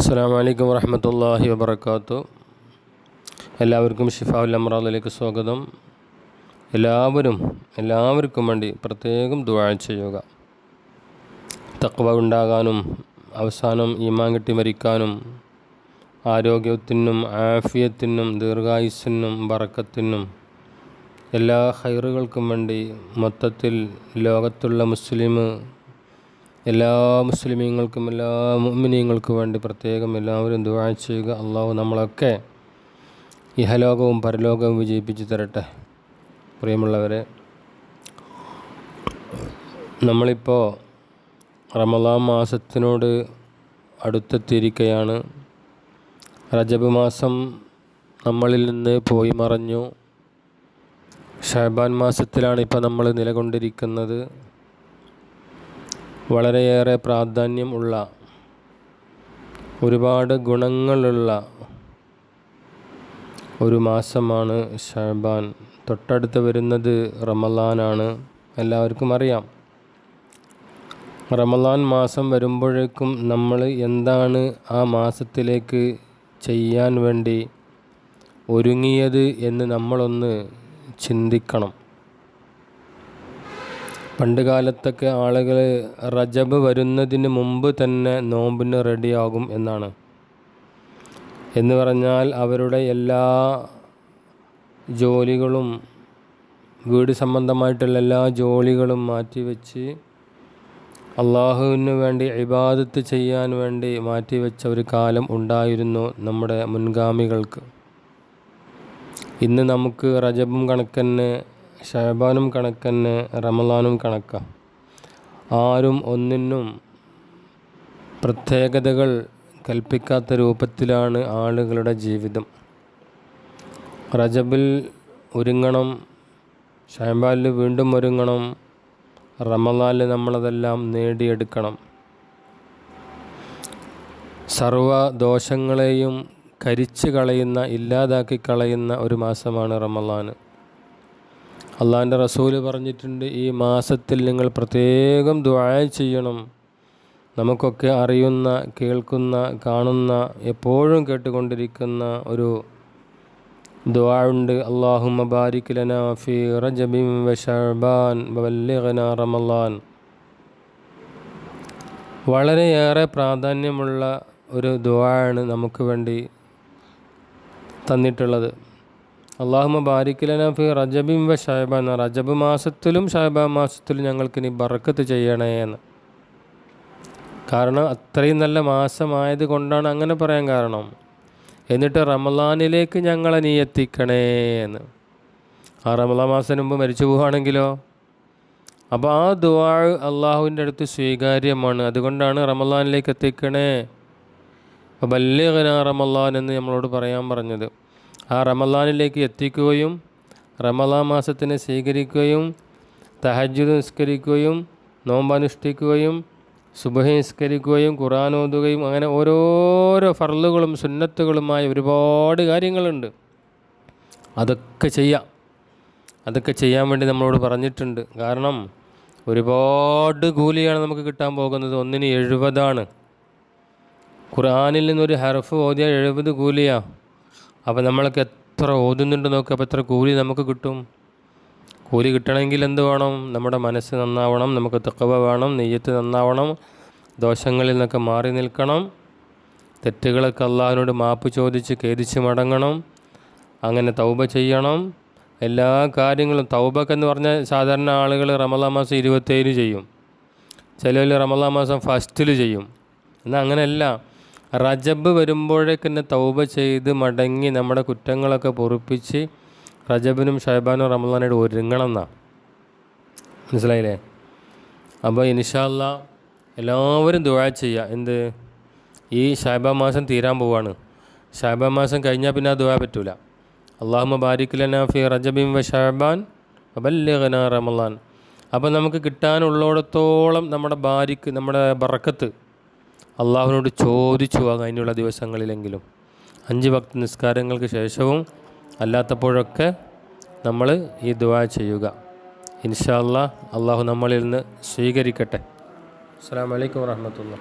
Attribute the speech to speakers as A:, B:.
A: അസ്സാം വലൈക്കും വറഹമത്തല്ലാഹി വബർക്കാത്തു എല്ലാവർക്കും ഷിഫാവുൽ അമ്രാദിലേക്ക് സ്വാഗതം. എല്ലാവരും എല്ലാവർക്കും വേണ്ടി പ്രത്യേകം ദുആ ചെയ്യുക. തക്വ ഉണ്ടാകാനും അവസാനം ഈമാൻ കിട്ടി മരിക്കാനും ആരോഗ്യത്തിനും ആഫിയത്തിനും ദീർഘായുസ്സിനും വറക്കത്തിനും എല്ലാ ഹൈറുകൾക്കും വേണ്ടി മൊത്തത്തിൽ ലോകത്തുള്ള മുസ്ലിം എല്ലാ മുസ്ലിമീങ്ങൾക്കും എല്ലാ മുമ്മിനീങ്ങൾക്കും വേണ്ടി പ്രത്യേകം എല്ലാവരും ദുആ ചെയ്യുക. അള്ളാഹു നമ്മളൊക്കെ ഇഹലോകവും പരലോകവും വിജയിപ്പിച്ച് തരട്ടെ. പ്രിയമുള്ളവരെ നമ്മളിപ്പോൾ റമദാൻ മാസത്തിനോട് അടുത്തെത്തിയിരിക്കുകയാണ് റജബ് മാസം നമ്മളിൽ നിന്ന് പോയി മറഞ്ഞു. ഷഹബാൻ മാസത്തിലാണ് ഇപ്പോൾ നമ്മൾ നിലകൊണ്ടിരിക്കുന്നത്. വളരെയേറെ പ്രാധാന്യം ഉള്ള ഒരുപാട് ഗുണങ്ങളുള്ള ഒരു മാസമാണ് ഷാബാൻ തൊട്ടടുത്ത് വരുന്നത് റമലാനാണ്. എല്ലാവർക്കും അറിയാം. റമലാൻ മാസം വരുമ്പോഴേക്കും നമ്മൾ എന്താണ് ആ മാസത്തിലേക്ക് ചെയ്യാൻ വേണ്ടി ഒരുങ്ങിയത് എന്ന് നമ്മളൊന്ന് ചിന്തിക്കണം. പണ്ട് കാലത്തൊക്കെ ആളുകൾ റജബ് വരുന്നതിന് മുമ്പ് തന്നെ നോമ്പിന് റെഡിയാകും എന്നാണ്. എന്ന് പറഞ്ഞാൽ അവരുടെ എല്ലാ ജോലികളും വീട് സംബന്ധമായിട്ടുള്ള എല്ലാ ജോലികളും മാറ്റിവെച്ച് അള്ളാഹുവിന് വേണ്ടി ഇബാദത്ത് ചെയ്യാൻ വേണ്ടി മാറ്റിവെച്ച ഒരു കാലം ഉണ്ടായിരുന്നു നമ്മുടെ മുൻഗാമികൾക്ക്. ഇന്ന് നമുക്ക് റജബും കണക്കന്നെ ഷഹബാനും കണക്കന്നെ റമലാനും കണക്കാം. ആരും ഒന്നിനും പ്രത്യേകതകൾ കൽപ്പിക്കാത്ത രൂപത്തിലാണ് ആളുകളുടെ ജീവിതം. റജബിൽ ഒരുങ്ങണം ഷഹബാലിൽ വീണ്ടും ഒരുങ്ങണം റമലാലിൽ നമ്മളതെല്ലാം നേടിയെടുക്കണം. സർവ ദോഷങ്ങളെയും കരിച്ചു കളയുന്ന ഇല്ലാതാക്കി കളയുന്ന ഒരു മാസമാണ് റമലാൻ അള്ളാഹിന്റെ റസൂൽ പറഞ്ഞിട്ടുണ്ട് ഈ മാസത്തിൽ നിങ്ങൾ പ്രത്യേകം ദ്വായ ചെയ്യണം. നമുക്കൊക്കെ അറിയുന്ന കേൾക്കുന്ന കാണുന്ന എപ്പോഴും കേട്ടുകൊണ്ടിരിക്കുന്ന ഒരു ദുആ ഉണ്ട്. അള്ളാഹുമ്മ ബാരിക് ലനാ ഫി റജബിൻ വ ഷഅബാൻ വബല്ലിഗ്നാ റമളാൻ. വളരെയേറെ പ്രാധാന്യമുള്ള ഒരു ദ്വാഴാണ് നമുക്ക് വേണ്ടി തന്നിട്ടുള്ളത്. അള്ളാഹുമ ബാരിക്കലന ഫി റജബിം വ ഷഹബാൻ റജബ് മാസത്തിലും ഷഹബാ മാസത്തിലും ഞങ്ങൾക്ക് ഇനി ബറക്കത്ത് ചെയ്യണേ എന്ന്. കാരണം അത്രയും നല്ല മാസമായത് കൊണ്ടാണ് അങ്ങനെ പറയാൻ കാരണം. എന്നിട്ട് റമലാനിലേക്ക് ഞങ്ങളെ നീ എത്തിക്കണേ എന്ന്. ആ റമലാ മാസം മുമ്പ് മരിച്ചു പോവുകയാണെങ്കിലോ? അപ്പോൾ ആ ദുവാ അള്ളാഹുവിന്റെ അടുത്ത് സ്വീകാര്യമാണ്. അതുകൊണ്ടാണ് റമലാനിലേക്ക് എത്തിക്കണേ. അപ്പോൾ ബല്യകന റമലാൻ എന്ന് നമ്മളോട് പറയാൻ പറഞ്ഞത്. ആ റമലാനിലേക്ക് എത്തിക്കുകയും റമലാ മാസത്തിനെ സ്വീകരിക്കുകയും തഹജ് നിസ്കരിക്കുകയും നോമ്പനുഷ്ഠിക്കുകയും സുബഹി നിസ്കരിക്കുകയും ഖുറാൻ ഓതുകയും അങ്ങനെ ഓരോരോ ഫർളുകളും സുന്നത്തുകളുമായ ഒരുപാട് കാര്യങ്ങളുണ്ട്. അതൊക്കെ ചെയ്യാം. അതൊക്കെ ചെയ്യാൻ വേണ്ടി നമ്മളോട് പറഞ്ഞിട്ടുണ്ട്. കാരണം ഒരുപാട് കൂലിയാണ് നമുക്ക് കിട്ടാൻ പോകുന്നത്. ഒന്നിന് എഴുപതാണ്. ഖുർആാനിൽ നിന്നൊരു ഹർഫ് ഓതിയാൽ എഴുപത് കൂലിയാ. അപ്പോൾ നമ്മൾക്ക് എത്ര ഓതുന്നുണ്ട് നോക്കുക അപ്പോൾ എത്ര കൂലി നമുക്ക് കിട്ടും? കൂലി കിട്ടണമെങ്കിൽ എന്ത് വേണം? നമ്മുടെ മനസ്സ് നന്നാവണം നമുക്ക് തെക്കവ വേണം നെയ്യത്ത് നന്നാവണം ദോഷങ്ങളിൽ നിന്നൊക്കെ മാറി നിൽക്കണം. തെറ്റുകളൊക്കെ അള്ളാഹിനോട് മാപ്പ് ചോദിച്ച് ഖേദിച്ച് മടങ്ങണം. അങ്ങനെ തൗബ ചെയ്യണം. എല്ലാ കാര്യങ്ങളും തൗബക്ക് എന്ന് പറഞ്ഞാൽ സാധാരണ ആളുകൾ റമലാ മാസം ഇരുപത്തേഴിന് ചെയ്യും. ചിലവിൽ റമലാ മാസം ഫസ്റ്റിൽ ചെയ്യും. എന്നാൽ അങ്ങനെയല്ല. റജബ് വരുമ്പോഴേക്കന്നെ തൗബ ചെയ്ത് മടങ്ങി നമ്മുടെ കുറ്റങ്ങളൊക്കെ പൊറുപ്പിച്ച് റജബിനും ഷഹബാനും റമലാനായിട്ട് ഒരുങ്ങണം എന്നാ. മനസ്സിലായില്ലേ? അപ്പോൾ ഇൻഷാല്ല എല്ലാവരും ദുആ ചെയ്യുക എന്ത്? ഈ ഷൈബാ മാസം തീരാൻ പോവാണ്. ഷൈബാ മാസം കഴിഞ്ഞാൽ പിന്നെ ആ ദുആ പറ്റൂല. അള്ളാഹുമ ബാരിക് ലന ഫി റജബിൻ വ ഷാബാൻ വബല്ലിഗ്ന റമലാൻ അപ്പോൾ നമുക്ക് കിട്ടാനുള്ളിടത്തോളം നമ്മുടെ ബാരിക്ക് നമ്മുടെ ബറക്കത്ത് അള്ളാഹുവിനോട് ചോദിച്ചു വാങ്ങാം അതിനുള്ള ദിവസങ്ങളിലെങ്കിലും അഞ്ച് ഭക്ത നിസ്കാരങ്ങൾക്ക് ശേഷവും അല്ലാത്തപ്പോഴൊക്കെ നമ്മൾ ഈ ദുആ ചെയ്യുക. ഇൻഷാ അള്ളാഹു നമ്മളിൽ നിന്ന് സ്വീകരിക്കട്ടെ. അസ്സാം വലൈക്കും വാഹമത്തുള്ള